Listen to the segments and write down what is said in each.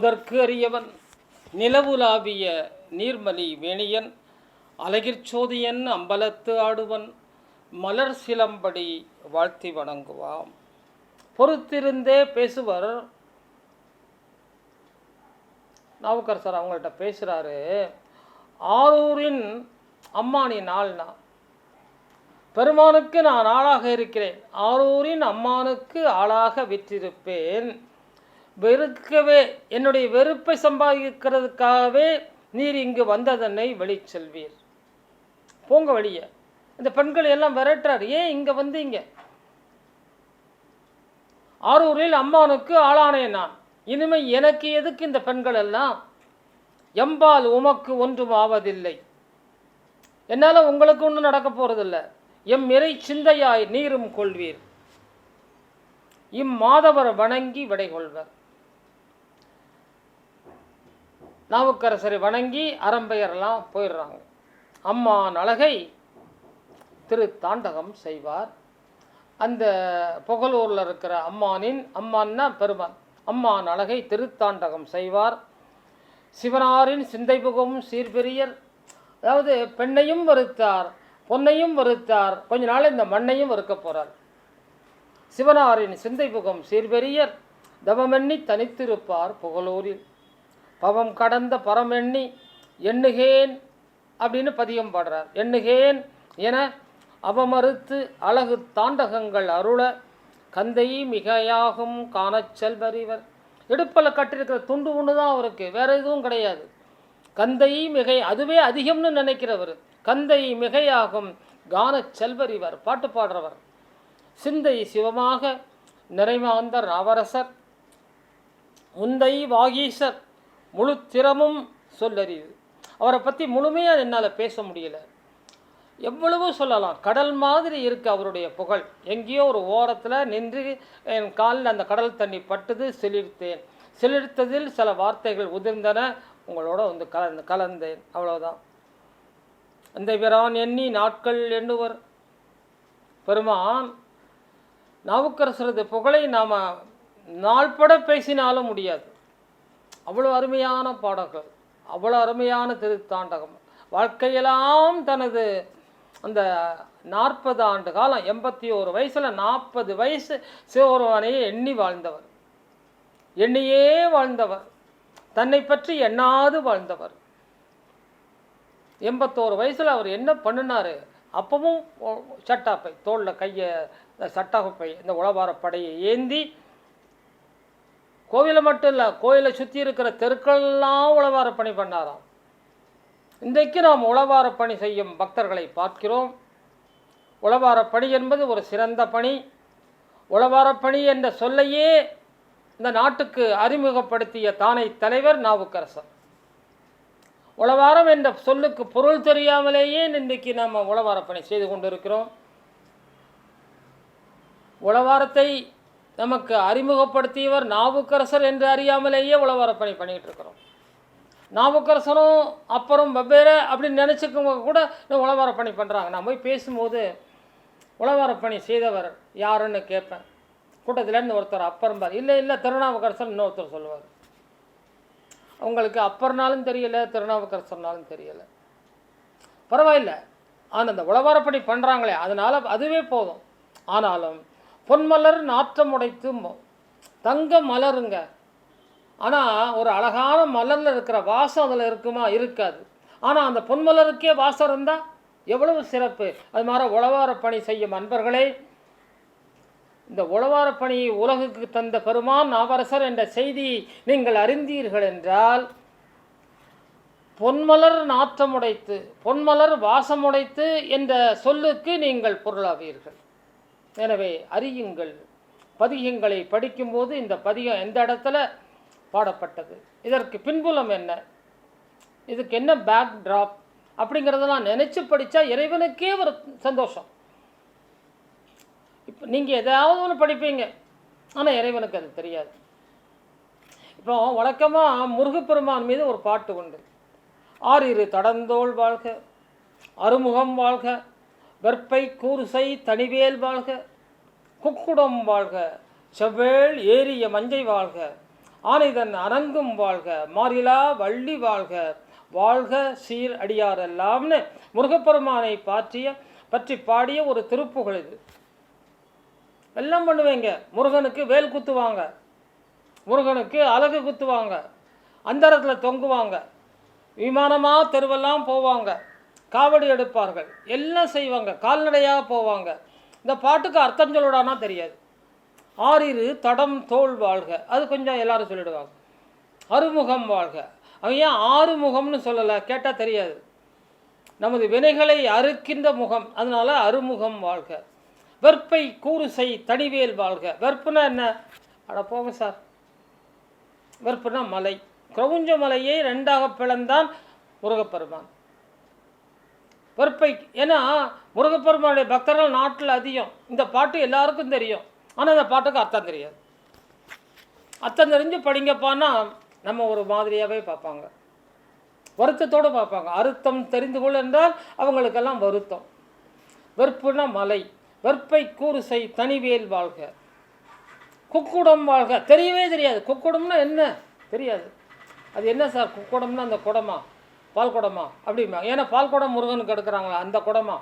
ஓதற்கு அறியவன் நிலவுலாவிய நீர்மலி வேணியன் அழகிற் அம்பலத்து ஆடுவன் மலர் சிலம்படி வாழ்த்தி வணங்குவாம். பொறுத்திருந்தே பேசுவர். நாவுக்கர் சார் அவங்கள்ட்ட பேசுகிறாரு ஆரூரின் அம்மானி நாள்னா பெருமானுக்கு நான் ஆளாக இருக்கிறேன். ஆரூரின் அம்மானுக்கு ஆளாக விற்றிருப்பேன். வெறுக்கவே என்னுடைய வெறுப்பை சம்பாதிக்கிறதுக்காகவே நீர் இங்கு வந்ததனை வழி செல்வீர் போங்க வழிய இந்த பெண்கள் எல்லாம் விரட்டுறாரு. ஏன் இங்கே வந்தீங்க? ஆரூரில் அம்மானுக்கு ஆளானேன் நான். இனிமை எனக்கு எதுக்கு இந்த பெண்கள் எல்லாம்? எம்பால் உமக்கு ஒன்றும் ஆவதில்லை. என்னால் உங்களுக்கு ஒன்றும் நடக்க போகிறதில்ல எம் இறை சிந்தையாய் நீரும் கொள்வீர். இம்மாதவர் வணங்கி விடை கொள்வர் நாவுக்கரசரை வணங்கி அறம்பெயரெல்லாம் போயிடுறாங்க. அம்மான் அழகை திரு தாண்டகம் செய்வார். அந்த புகழூரில் இருக்கிற அம்மானின் அம்மான்னா பெருமான். அம்மான் அழகை திருத்தாண்டகம் செய்வார். சிவனாரின் சிந்தை புகவும் சீர்பெரியர். அதாவது பெண்ணையும் வருத்தார் பொன்னையும் வருத்தார் கொஞ்ச நாள் இந்த மண்ணையும் வறுக்க போகிறார் சிவனாரின் சிந்தை புகம் சீர்பெரியர் தவமெண்ணி தனித்திருப்பார் புகழூரில். பவம் கடந்த பரமெண்ணி எண்ணுகேன் அப்படின்னு பதியம் பாடுறார். எண்ணுகேன் என அவமறுத்து அழகு தாண்டகங்கள் அருள கந்தை மிகையாகும் காணச் செல்வறிவர் இடுப்பில் கட்டியிருக்கிற துண்டு ஒன்று தான் அவருக்கு வேறு எதுவும் கிடையாது. கந்தை மிகை அதுவே அதிகம்னு நினைக்கிறவர். கந்தை மிகையாகும் கானச் செல்வரிவர் பாட்டு பாடுறவர். சிந்தை சிவமாக நிறைமாந்தர் நவரசர் முந்தை வாகீசர் முழு திறமும் சொல்லறியுது அவரை பற்றி முழுமையாக என்னால் பேச முடியல. எவ்வளவோ சொல்லலாம். கடல் மாதிரி இருக்குது அவருடைய புகழ். எங்கேயோ ஒரு ஓரத்தில் நின்று என் காலில் அந்த கடல் தண்ணி பட்டுது செழித்தேன் செழித்ததில் சில வார்த்தைகள் உதிர்ந்தன. உங்களோட வந்து கலந்து கலந்தேன். அவ்வளோதான் அந்த பிரான் எண்ணி நாட்கள் எண்ணுவர். பெருமான் நாவுக்கரசரது புகழை நாம் நாள்பட பேசினாலும் முடியாது. அவ்வளோ அருமையான பாடல்கள் அவ்வளோ அருமையான திருத்தாண்டகம். வாழ்க்கையெல்லாம் தனது அந்த நாற்பது ஆண்டு காலம் எண்பத்தி ஒரு வயசில் நாற்பது வயசு சிவபெருமானையே எண்ணி வாழ்ந்தவர். எண்ணியே வாழ்ந்தவர். தன்னை பற்றி எண்ணாது வாழ்ந்தவர். எண்பத்தோரு வயசில் அவர் என்ன பண்ணினார்? அப்பவும் சட்டாப்பை தோளில் கையை சட்டாப்பை இந்த உழவார படையை ஏந்தி கோவிலை மட்டும் இல்லை கோயிலை சுற்றி இருக்கிற தெருக்கள்லாம் உழவார பணி பண்ணாராம். இன்றைக்கு நாம் உழவார பணி செய்யும் பக்தர்களை பார்க்கிறோம். உழவார பணி என்பது ஒரு சிறந்த பணி. உழவார பணி என்ற சொல்லையே இந்த நாட்டுக்கு அறிமுகப்படுத்திய தானை தலைவர் நாவுக்கரசர். உழவாரம் என்ற சொல்லுக்கு பொருள் தெரியாமலேயே இன்றைக்கு நாம் உழவார பணி செய்து கொண்டிருக்கிறோம். உழவாரத்தை நமக்கு அறிமுகப்படுத்தியவர் நாவுக்கரசர் என்று அறியாமலேயே உழவரப்பணி பணி பண்ணிகிட்டு இருக்கிறோம் நாவுக்கரசரும் அப்புறம் வெவ்வேறு அப்படின்னு நினச்சிக்கவங்க கூட இந்த பணி பண்ணுறாங்க நான் போய் பேசும்போது உழவர பணி செய்தவர் யாருன்னு கேட்பேன். கூட்டத்திலேருந்து ஒருத்தர் அப்பரம்பார். இல்லை இல்லை திருநாவுக்கரசர் இன்னொருத்தர் சொல்லுவார். அவங்களுக்கு அப்பர்னாலும் தெரியல திருநாவுக்கரசர்னாலும் தெரியல. பரவாயில்ல. ஆனால் அந்த உழவாரப்படி பண்ணுறாங்களே அதனால் அதுவே போதும். ஆனாலும் பொன்மலர் நாற்றம் உடைத்து தங்க மலருங்க. ஆனால் ஒரு அழகான மலரில் இருக்கிற வாசம் அதில் இருக்குமா? இருக்காது. ஆனால் அந்த பொன்மலருக்கே வாசம் இருந்தால் எவ்வளவு சிறப்பு. அது மாதிரி உழவார பணி செய்யும் அன்பர்களே இந்த உழவார பணியை உலகுக்கு தந்த பெருமான் நாவரசர் என்ற செய்தி நீங்கள் அறிந்தீர்கள் என்றால் பொன்மலர் நாற்றமுடைத்து பொன்மலர் வாசமுடைத்து என்ற சொல்லுக்கு நீங்கள் பொருளாவீர்கள். எனவே அறியுங்கள். பதிகங்களை படிக்கும்போது இந்த பதிகம் எந்த இடத்துல பாடப்பட்டது? இதற்கு பின்புலம் என்ன? இதுக்கு என்ன பேக் ட்ராப் அப்படிங்கிறதெல்லாம் நினச்சி படித்தா இறைவனுக்கே ஒரு சந்தோஷம். இப்போ நீங்கள் எதாவது ஒன்று படிப்பீங்க. ஆனால் இறைவனுக்கு அது தெரியாது. இப்போ வழக்கமாக முருகப்பெருமான் மீது ஒரு பாட்டு உண்டு. ஆறிரு தடந்தோள் வாழ்க அருமுகம் வாழ்க வெற்பை கூறுசை தனிவேல் வாழ்க குக்குடம் வாழ்க செவ்வேள் ஏறிய மஞ்சை வாழ்க ஆனைதன் அரங்கும் வாழ்க மாறிலா வள்ளி வாழ்க வாழ்க சீர் அடியாரெல்லாம்னு முருகப்பெருமானை பாற்றிய பற்றி பாடிய ஒரு திருப்புகழ் இது. எல்லாம் பண்ணுவேங்க. முருகனுக்கு வேல் குத்துவாங்க. முருகனுக்கு அழகு குத்துவாங்க. அந்தரத்தில் தொங்குவாங்க. விமானமாக தெருவெல்லாம் போவாங்க. காவடி எடுப்பார்கள். எல்லாம் செய்வாங்க. கால்நடையாக போவாங்க. இந்த பாட்டுக்கு அர்த்தம் சொல்லுடானா தெரியாது. ஆறிரு தடம் தோல் வாழ்க. அது கொஞ்சம் எல்லாரும் சொல்லிடுவாங்க. அறுமுகம் வாழ்க. அவன் ஏன் ஆறுமுகம்னு சொல்லலை? கேட்டால் தெரியாது. நமது வினைகளை அறுக்கின்ற முகம். அதனால் அறுமுகம் வாழ்க. வெற்பை கூறுசை தனிவேல் வாழ்க. வெற்புனா என்ன? அட போங்க சார். வெற்புனா மலை. கிரவுஞ்ச மலையை ரெண்டாக பிளந்தான் முருகப்பெருமான். வெறுப்பை ஏன்னா முருகப்பெருமானுடைய பக்தர்கள் நாட்டில் அதிகம். இந்த பாட்டு எல்லாருக்கும் தெரியும். ஆனால் அந்த பாட்டுக்கு அர்த்தம் தெரியாது. அர்த்தம் தெரிஞ்சு படிங்கப்பான்னா நம்ம ஒரு மாதிரியாகவே பார்ப்பாங்க. வருத்தத்தோடு பார்ப்பாங்க. அறுத்தம் தெரிந்து கொள் என்றால் அவங்களுக்கெல்லாம் வருத்தம். வெறுப்புனா மலை. வெற்பை கூறுசை தனிவேல் வாழ்க. குக்குடம் வாழ்க. தெரியவே தெரியாது. குக்குடம்னா என்ன? தெரியாது. அது என்ன சார்? குக்குடம்னா அந்த குடமா? பால் குடமா? அப்படிமா ஏன்னா பால் குடம் முருகனுக்கு எடுக்கிறாங்களா அந்த குடமா?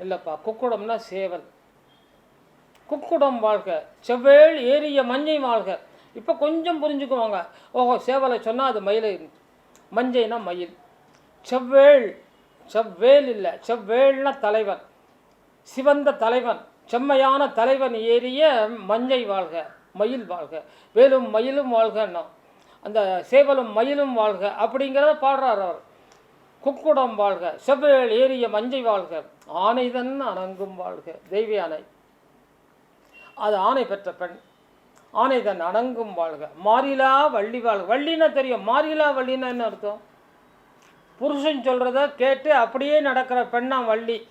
இல்லைப்பா குக்குடம்னா சேவல். குக்குடம் வாழ்க. செவ்வேல் ஏறிய மஞ்சை வாழ்க. இப்போ கொஞ்சம் புரிஞ்சுக்குவாங்க. ஓஹோ சேவலை சொன்னால் அது மயில் மஞ்சைனா மயில். செவ்வேள் செவ்வேல் இல்லை. செவ்வேல்னா தலைவன். சிவந்த தலைவன். செம்மையான தலைவன் ஏறிய மஞ்சை வாழ்க. மயில் வாழ்க. வேலும் மயிலும் வாழ்கன்னா. அந்த சேவலும் மயிலும் வாழ்க அப்படிங்கிறத பாடுறார் அவர். குக்குடம் வாழ்க செவ்வேல் ஏறிய மஞ்சை வாழ்க ஆனைதன் அணங்கும் வாழ்க தெய்வ ஆணை அது ஆணை பெற்ற பெண் ஆனைதன் அணங்கும் வாழ்க. மாறிலா வள்ளி வாழ்க. வள்ளின்னா தெரியும். மாறிலா வள்ளின்னா என்ன அர்த்தம்? புருஷன் சொல்கிறத கேட்டு அப்படியே நடக்கிற பெண்ணான் வள்ளி.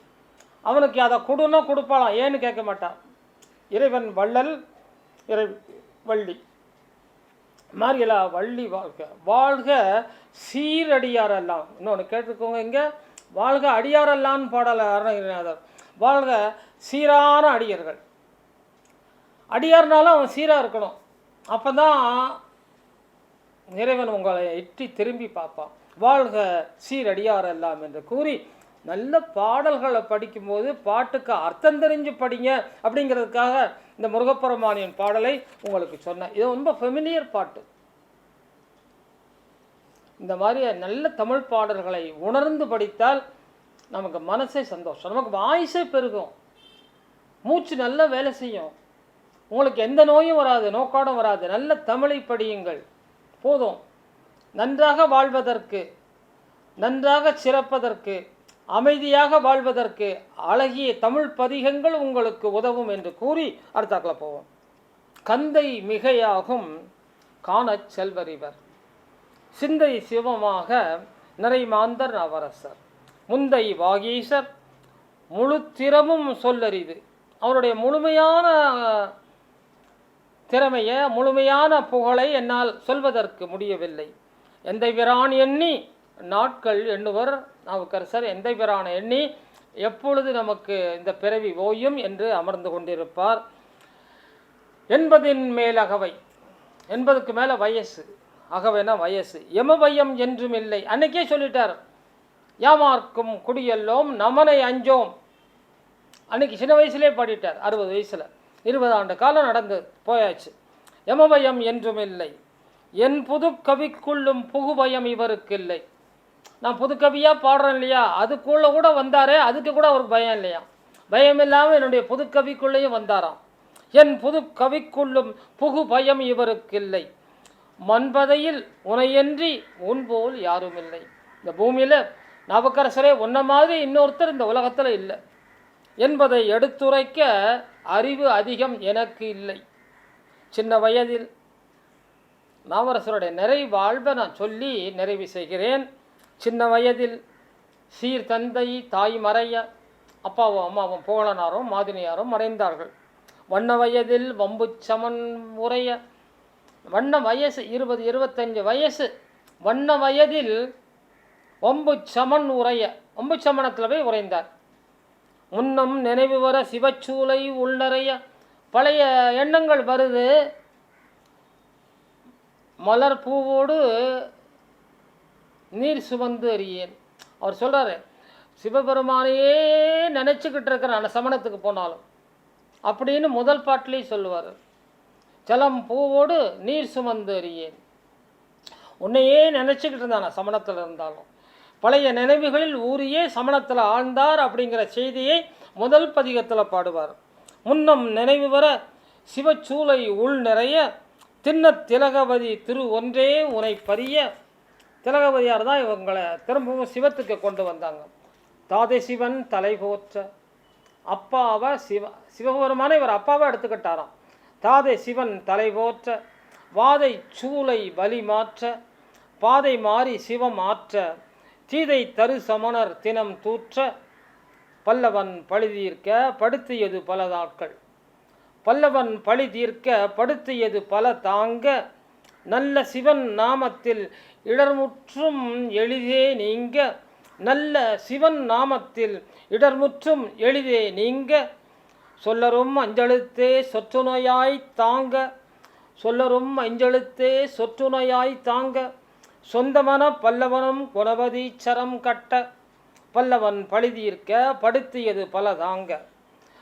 அவனுக்கு அதை கொடுன்னா கொடுப்பாளாம். ஏன்னு கேட்க மாட்டான். இறைவன் வள்ளல் இறை வள்ளி. மாரியலா வள்ளி வாழ்க. வாழ்க சீரடியாரெல்லாம். இன்னொன்று கேட்டுக்கோங்க இங்கே வாழ்க அடியாரெல்லான்னு பாடலை அருணகிரிநாதர். வாழ்க சீரான அடியர்கள். அடியார்னாலும் அவன் சீராக இருக்கணும். அப்போ தான் இறைவன் உங்களை எட்டி திரும்பி பார்ப்பான். வாழ்க சீரடியார் எல்லாம் என்று கூறி நல்ல பாடல்களை படிக்கும்போது பாட்டுக்கு அர்த்தம் தெரிஞ்சு படிங்க அப்படிங்கிறதுக்காக இந்த முருகப்பெருமானியின் பாடலை உங்களுக்கு சொன்னேன். இது ரொம்ப ஃபெமிலியர் பாட்டு. இந்த மாதிரி நல்ல தமிழ் பாடல்களை உணர்ந்து படித்தால் நமக்கு மனசே சந்தோஷம். நமக்கு வாய்ஸே பெருகும். மூச்சு நல்லா வேலை செய்யும். உங்களுக்கு எந்த நோயும் வராது நோக்காடும் வராது. நல்ல தமிழை படியுங்கள். போதும். நன்றாக வாழ்வதற்கு நன்றாக சிறப்பதற்கு அமைதியாக வாழ்வதற்கு அழகிய தமிழ் பதிகங்கள் உங்களுக்கு உதவும் என்று கூறி அடுத்தாக்கில் போவோம். கந்தை மிகையாகும் காணச் செல்வரிவர் சிந்தை சிவமாக நிறைமாந்தர் நவரசர் முந்தை வாகீசர் முழு திறமும் சொல்லறிது. அவருடைய முழுமையான திறமையை முழுமையான புகழை என்னால் சொல்வதற்கு முடியவில்லை. எந்த விரான் எண்ணி நாட்கள் எண்ணுவர் நாவுக்கரசர் எந்த பிறான எண்ணி எப்பொழுது நமக்கு இந்த பிறவி ஓயும்? என்று அமர்ந்து கொண்டிருப்பார். எண்பதின் மேல் அகவை எண்பதுக்கு மேலே வயசு அகவைனா வயசு. எமபயம் என்றும் இல்லை. அன்னைக்கே சொல்லிட்டார். யாமார்க்கும் குடியெல்லோம் நமனை அஞ்சோம். அன்னைக்கு சின்ன வயசுலேயே பாடிட்டார் அறுபது வயசில். இருபது ஆண்டு காலம் நடந்து போயாச்சு. எமபயம் என்றும் இல்லை. என் புது கவிக்குள்ளும் புகுபயம் இவருக்கு இல்லை நான் புது கவியாக பாடுறேன் இல்லையா? அதுக்குள்ளே கூட வந்தாரே அதுக்கு கூட அவருக்கு பயம் இல்லையா? பயம் இல்லாமல் என்னுடைய புதுக்கவிக்குள்ளேயும் வந்தாராம். என் புது கவிக்குள்ளும் புகு பயம் இவருக்கு இல்லை. மண்பதையில் உனையன்றி உன்போல் யாரும் இல்லை. இந்த பூமியில் நவக்கரசரே உன்ன மாதிரி இன்னொருத்தர் இந்த உலகத்தில் இல்லை. என்பதை எடுத்துரைக்க அறிவு அதிகம் எனக்கு இல்லை. சின்ன வயதில் நாவரசருடைய நிறைவாழ்வை நான் சொல்லி நிறைவு செய்கிறேன். சின்ன வயதில் சீர் தந்தை தாய் மறைய அப்பாவும் அம்மாவும் புகழனாரும் மாதினியாரும் மறைந்தார்கள். வண்ண வயதில் வம்பு சமன் உரைய வண்ண வயசு இருபது இருபத்தஞ்சு வயசு. வண்ண வயதில் ஒம்பு சமன் உரைய ஒம்பு சமணத்தில் போய் உறைந்தார். முன்னம் நினைவு வர சிவச்சூளை உள்நறைய பழைய எண்ணங்கள் வருது. மலர் பூவோடு நீர் சுமந்து அறியேன். அவர் சொல்கிறாரு சிவபெருமானையே நினச்சிக்கிட்டு இருக்கிறேன் அந்த சமணத்துக்கு போனாலும் அப்படின்னு முதல் பாட்டிலேயே சொல்லுவார் ஜலம் பூவோடு நீர் சுமந்து அறியேன். உன்னையே நினச்சிக்கிட்டு இருந்தான் சமணத்தில் இருந்தாலும். பழைய நினைவுகளில் ஊரியே சமணத்தில் ஆழ்ந்தார் அப்படிங்கிற செய்தியை முதல் பதிகத்தில் பாடுவார். முன்னம் நினைவு வர சிவச்சூளை உள் நிறைய திண்ணத் திலகவதி திரு ஒன்றே உனை பறிய திலகவதியார் தான் இவங்களை திரும்பவும் சிவத்துக்கு கொண்டு வந்தாங்க. தாதை சிவன் தலை போற்ற. அப்பாவை சிவ சிவபெருமான இவர் அப்பாவை எடுத்துக்கிட்டாராம். தாதை சிவன் தலை போற்ற. வாதை சூளை வலி மாற்ற. பாதை மாறி சிவம் ஆற்ற. தீதை தரு சமணர் தினம் தூற்ற. பல்லவன் பழி தீர்க்க படுத்தியது பல நாட்கள். பல்லவன் பழி தீர்க்க படுத்தியது பல தாங்க. நல்ல சிவன் நாமத்தில் இடர்முற்றும் எளிதே நீங்க. நல்ல சிவன் நாமத்தில் இடர்முற்றும் எளிதே நீங்க. சொல்லரும் அஞ்செழுத்தே சொற்றுநோயாய் தாங்க. சொல்லரும் அஞ்செழுத்தே சொற்றுநோயாய் தாங்க. சொந்தமன பல்லவனும் குணவதீச்சரம் கட்ட. பல்லவன் பழிதீர்க்க படுத்தியது பல தாங்க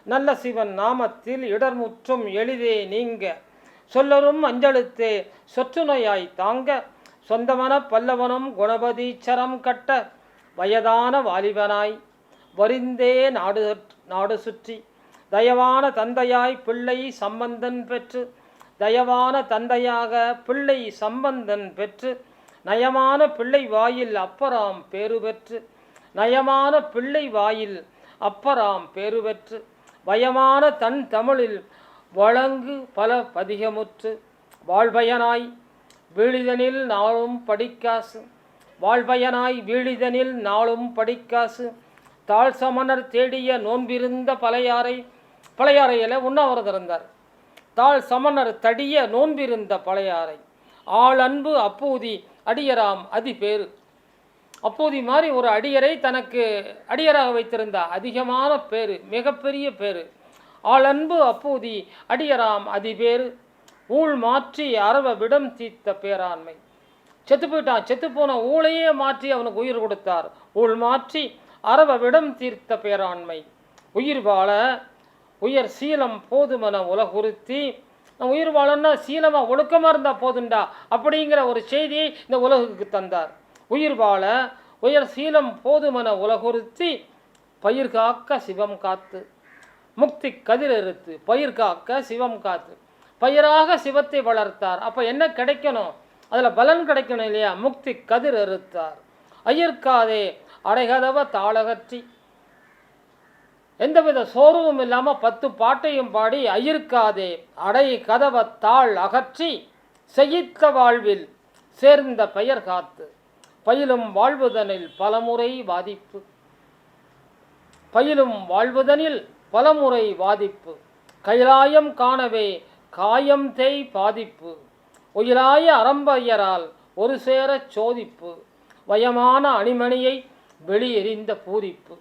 நல்ல சிவன் நாமத்தில் இடர்முற்றும் எளிதே நீங்க. சொல்லரும் அஞ்சழுத்தே சொற்று நோயாய் தாங்க. சொந்தமன பல்லவனும் குணபதீச்சரம் கட்ட வயதான வாலிபனாய். வரிந்தே நாடு நாடு சுற்றி. தயவான தந்தையாய் பிள்ளை சம்பந்தன் பெற்று. தயவான தந்தையாக பிள்ளை சம்பந்தன் பெற்று. நயமான பிள்ளை வாயில் அப்பராம் பேறு பெற்று. நயமான பிள்ளை வாயில் அப்பராம் பேறு பெற்று. வயமான தன் தமிழில் வழங்கு பல பதிகமுற்று வாழ்பயனாய் வீழிதனில் நாளும் படிக்காசு வாழ்பயனாய் வீழிதனில் நாளும் படிக்காசு தாழ் சமணர் தேடிய நோன்பிருந்த பழையாறை பழையாறையில் உண்ணாவிரதம் இருந்தார். தாழ் சமணர் தடிய நோன்பிருந்த பழையாறை ஆள் அன்பு அப்பூதி அடியராம் அதி பேரு அப்போதி மாதிரி ஒரு அடியரை தனக்கு அடியராக வைத்திருந்த அதிகமான பேர் மிகப்பெரிய பேர் ஆளன்பு அப்பூதி அடியராம் அதிபேரு ஊழ் மாற்றி அறவ விடம் தீர்த்த பேராண்மை. செத்து போயிட்டான் செத்து போன ஊழையே மாற்றி அவனுக்கு உயிர் கொடுத்தார். ஊழ் மாற்றி அறவ விடம் தீர்த்த பேராண்மை. உயிர் வாழ உயர் சீலம் போதுமென உலகுறுத்தி நான் உயிர் வாழன்னா சீலமாக ஒழுக்கமாக இருந்தால் போதுண்டா அப்படிங்கிற ஒரு செய்தியை இந்த உலகுக்கு தந்தார். உயிர் வாழ உயர் சீலம் போதுமென உலகுறுத்தி பயிர் காக்க சிவம் காத்து. முக்தி கதிர் அறுத்து பயிர் காக்க சிவம் காத்து. பயிராக சிவத்தை வளர்த்தார். அப்போ என்ன கிடைக்கணும்? அதில் பலன் கிடைக்கணும் இல்லையா? முக்தி கதிர் அறுத்தார் ஐயர்க்காதே அடைகதவ தாளகற்றி. எந்தவித சோர்வும் இல்லாமல் பத்து பாட்டையும் பாடி ஐயிருக்காதே அடை கதவ தாள் அகற்றி செய்யித்த வாழ்வில் சேர்ந்த பெயர் காத்து. பயிலும் வாழ்வுதனில் பலமுறை பாதிப்பு பயிலும் வாழ்வுதனில் பலமுறை வாதிப்பு. கைலாயம் காணவே காயம் தேய் பாதிப்பு. உயிராய அரம்பையரால் ஒரு சேரச் சோதிப்பு. வயமான அணிமணியை வெளியெறிந்த பூரிப்பு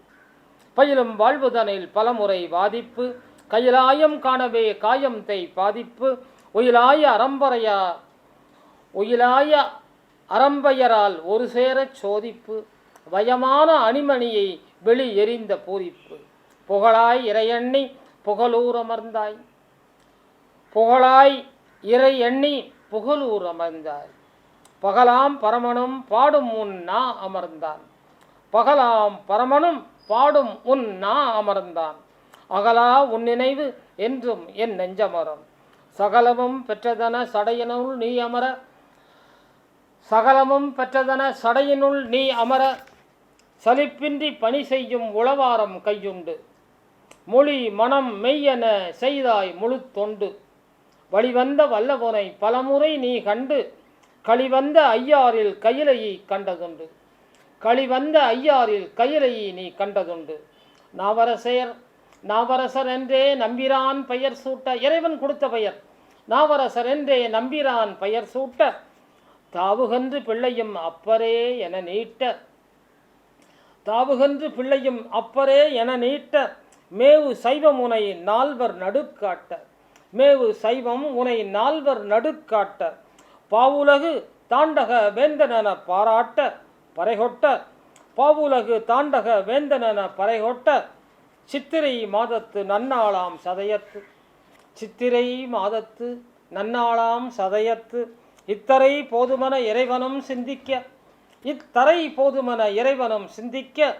பயிலும் வாழ்வுதனில் பலமுறை வாதிப்பு. கைலாயம் காணவே காயம் தேய் பாதிப்பு. உயிலாய அறம்பறையா உயிலாய அரம்பையரால் ஒரு சேரச் சோதிப்பு. வயமான அணிமணியை வெளி எறிந்த பூரிப்பு புகழாய் இறையண்ணி புகழூர் அமர்ந்தாய் புகழாய் இறை எண்ணி புகழூர் அமர்ந்தாய் பகலாம் பரமனும் பாடும் உன் நா அமர்ந்தான். பகலாம் பரமனும் பாடும் உன் நா அமர்ந்தான். அகலா உன் நினைவு என்றும் என் நெஞ்சமரம். சகலமும் பெற்றதன சடையினுள் நீ அமர. சகலமும் பெற்றதன சடையினுள் நீ அமர. சலிப்பின்றி பணி செய்யும் உளவாரம் கையுண்டு. மொழி மனம் மெய்யென செய்தாய் முழு தொண்டு வழிவந்த வல்லவனை பலமுறை நீ கண்டு களிவந்த ஐயாரில் கையிலையை கண்டதுண்டு. களிவந்த ஐயாரில் கையிலையை நீ கண்டதுண்டு. நாவரசர் நாவரசர் என்றே நம்பிரான் பெயர் சூட்ட இறைவன் கொடுத்த பெயர். நாவரசர் என்றே நம்பிரான் பெயர் சூட்ட தாவுகன்று பிள்ளையும் அப்பரே என நீட்ட. தாவுகன்று பிள்ளையும் அப்பரே என நீட்ட. மேவு சைவம் உனை நால்வர் நடுக்காட்ட. மேவு சைவம் உனை நால்வர் நடுக்காட்ட. பாவுலகு தாண்டக வேந்தனென பாராட்ட பறைகொட்ட. பாவுலகு தாண்டக வேந்தனென பறைகொட்ட சித்திரை மாதத்து நன்னாளாம் சதயத்து. சித்திரை மாதத்து நன்னாளாம் சதயத்து. இத்தரை போதுமன இறைவனும் சிந்திக்க. இத்தரை போதுமன இறைவனும் சிந்திக்க.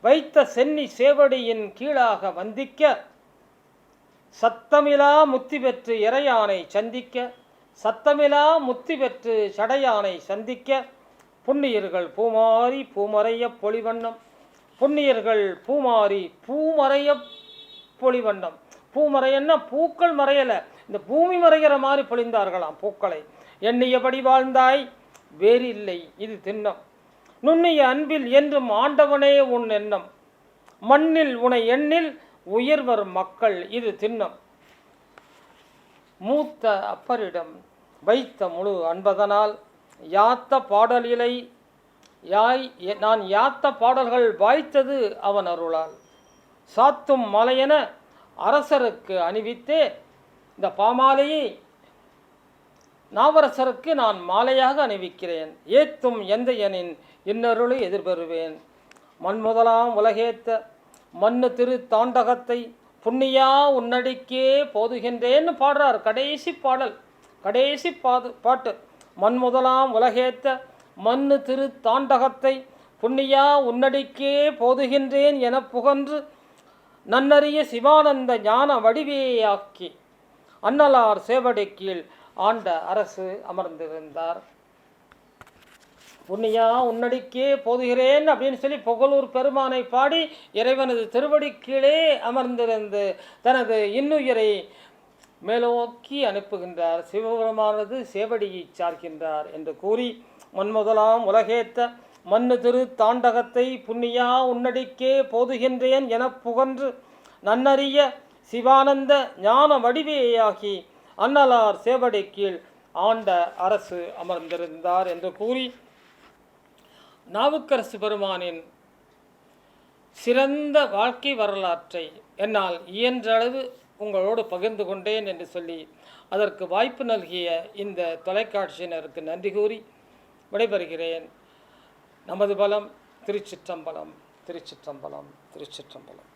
வைத்த சென்னி சேவடியின் கீழாக வந்திக்க சத்தமிலா முத்தி பெற்று இறையானை சந்திக்க சத்தமிலா முத்தி பெற்று சடையானை சந்திக்க புண்ணியர்கள் பூமாரி பூமறைய பொலிவண்ணம் புண்ணியர்கள் பூமாரி பூமறைய பொலிவண்ணம். பூமறையன்னா பூக்கள் மறையலை. இந்த பூமி மறைகிற மாதிரி பொழிந்தார்களாம் பூக்களை. எண்ணியபடி வாழ்ந்தாய் வேறில்லை இது திண்ணம். நுண்ணிய அன்பில் என்றும் ஆண்டவனே உன் எண்ணம். மண்ணில் உனை எண்ணில் உயர்வர் மக்கள் இது திண்ணம். மூத்த அப்பரிடம் வைத்த முழு அன்பதனால் யாத்த பாடலிலை யாய் நான் யாத்த பாடல்கள் வாய்த்தது அவன் அருளால். சாத்தும் மலையென அரசருக்கு அணிவித்தே இந்த பாமாலையை நாவரசருக்கு நான் மாலையாக அணிவிக்கிறேன். ஏத்தும் எந்தையனின் இன்னருளை எதிர்பெறுவேன். மண் முதலாம் உலகேத்த மண்ணு திரு தாண்டகத்தை புண்ணியா உன்னடிக்கே போதுகின்றேன்னு பாடுறார். கடைசி பாடல் கடைசி பாது பாட்டு. மண் முதலாம் உலகேத்த மண்ணு திரு தாண்டகத்தை புண்ணியா உன்னடிக்கே போதுகின்றேன் என புகன்று நன்னறிய சிவானந்த ஞான வடிவேயாக்கி அன்னலார் சேவடி கீழ் ஆண்ட அரசு அமர்ந்திருந்தார் புண்ணியா உன்னடிக்கே போதுகிறேன் அப்படின்னு சொல்லி புகழூர் பெருமானை பாடி இறைவனது திருவடி கீழே அமர்ந்திருந்து தனது இன்னுயிரை மேலோக்கி அனுப்புகின்றார். சிவபெருமானது சேவடியை சார்கின்றார் என்று கூறி மண்முதலாம் உலகேத்த மண்ணு திரு தாண்டகத்தை புண்ணியா உன்னடிக்கே போதுகின்றேன் எனப் புகன்று நன்னறிய சிவானந்த ஞான வடிவேயாகி அண்ணலார் சேவடி கீழ் ஆண்ட அரசு அமர்ந்திருந்தார் என்று கூறி நாவுக்கரசு பெருமானின் சிறந்த வாழ்க்கை வரலாற்றை என்னால் இயன்றளவு உங்களோடு பகிர்ந்து கொண்டேன் என்று சொல்லி அதற்கு வாய்ப்பு நல்கிய இந்த தொலைக்காட்சியினருக்கு நன்றி கூறி விடைபெறுகிறேன். நமது பலம் திருச்சிற்றம்பலம் திருச்சிற்றம்பலம் திருச்சிற்றம்பலம்.